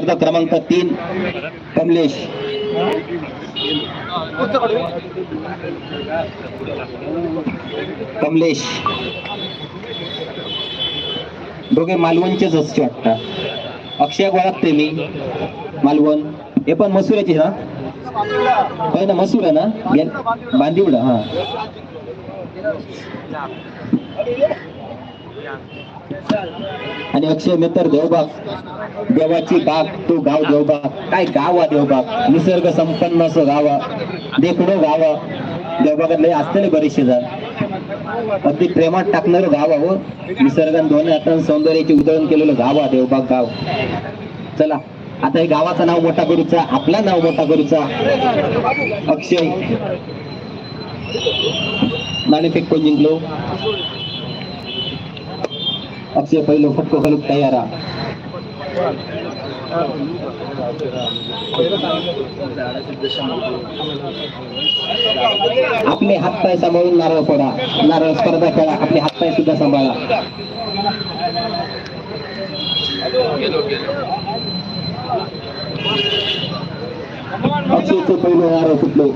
स्पर्धा क्रमांक तीन कमलेश. कमलेश. दोघे मालवणचेच असते वाटतं. अक्षय ओळखते मी मालवण. हे पण मसुराची ना होय ना मसूर आहे ना? बांदिवडा हा. आणि अक्षय मित्र देवबाग देवाची बाग तो गाव देवबाग. काय गावा देवबाग? निसर्ग संपन्न असं गावा देखणं गावा हा. देवबागात लय ना बरेचसे जण. अगदी प्रेमात टाकणार गाव हो. निसर्गान दोन्ही हातान सौंदर्याचे उधळण केलेलं गावा देवबाग गाव. चला आता हे गावाचं नाव मोठा करूचा आपला नाव मोठा करूचा. अक्षय. नाणेफेक कोण जिंकलो? अक्षय पहिलं फटको घालूक तयार हा. आपले हातपाय सांभाळून नारळ फोडा. नारळ स्पर्धा खेळा. आपले हातपाय सुद्धा सांभाळा. अक्षयचं पहिलं नारळ फुटलो.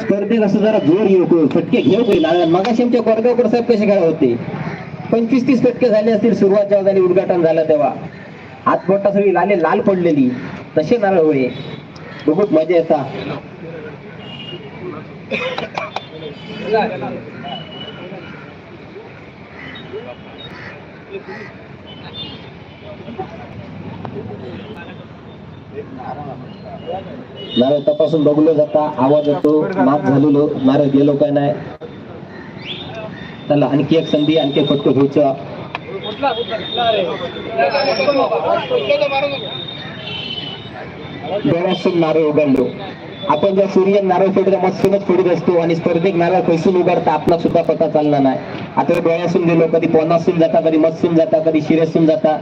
स्पर्धेत असं जरा जोर येऊ फटके घेऊ पहिला नारळ मगाशी आमच्या कोरगावकर साहेब कसे काय होते? पंचवीस तीस फटके झाले असतील सुरुवात जेव्हा झाली उद्घाटन झालं तेव्हा. हात बोटा सगळी लाले लाल पडलेली. तसे नारळ होय. बघूत मजा येता. नारळ तपासून बघलो जाता आवाज येतो माफ झालेलो नारळ गेलो काय नाही? चला आणखी एक संधी आणखी एक फटको घ्यायचं. डोळ्यासून नारळ उघडलो. आपण ज्या सूर्य नारळ फोडतो मस्तूनच फोडत असतो आणि स्पर्धेक नारळ खैसून उघडता आपला सुद्धा पता चालला नाही. आता डोळ्यासून गेलो कधी पोनासून जाता कधी मस्तून जाता कधी शिरसून जाता.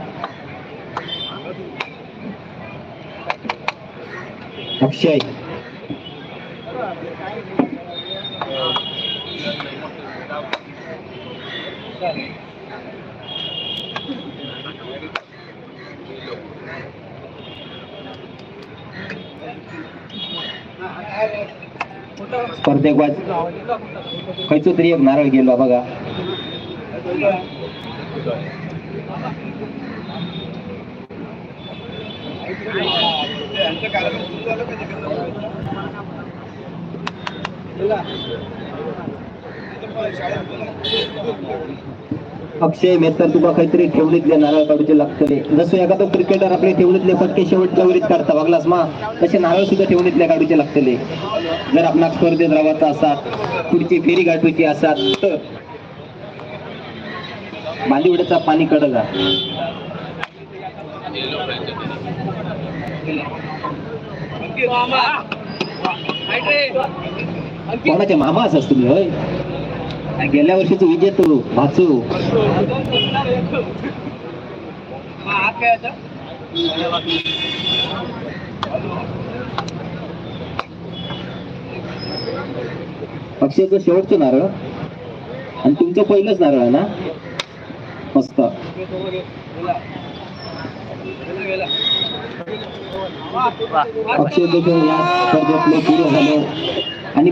अक्षय. स्पर्धेक वाज खयचो तरी एक नारळ गेलो बघा. अक्षय मेहतर तुका काहीतरी ठेवलीतले नारळ काढूचे लागतले. जसं एखादं क्रिकेटर आपले ठेवलीतले फटके शेवटच्या वरीत काढता बघलास मा? तसे नारळ सुद्धा ठेवलीतले काढूचे लागतले. जर आपणाक स्पर्धेत रावायचा असात पुढची फेरी गाठूची असात तर बालिवडचा पाणी कडगा कोणाचे मामा असत तुम्ही होय? गेल्या वर्षीच विजेतो वाचू अक्षयचं शेवटचं नारळ. आणि तुमचं पहिलंच नारळ आहे ना? मस्त. अक्षय देखील या स्पर्धेतले झाले आणि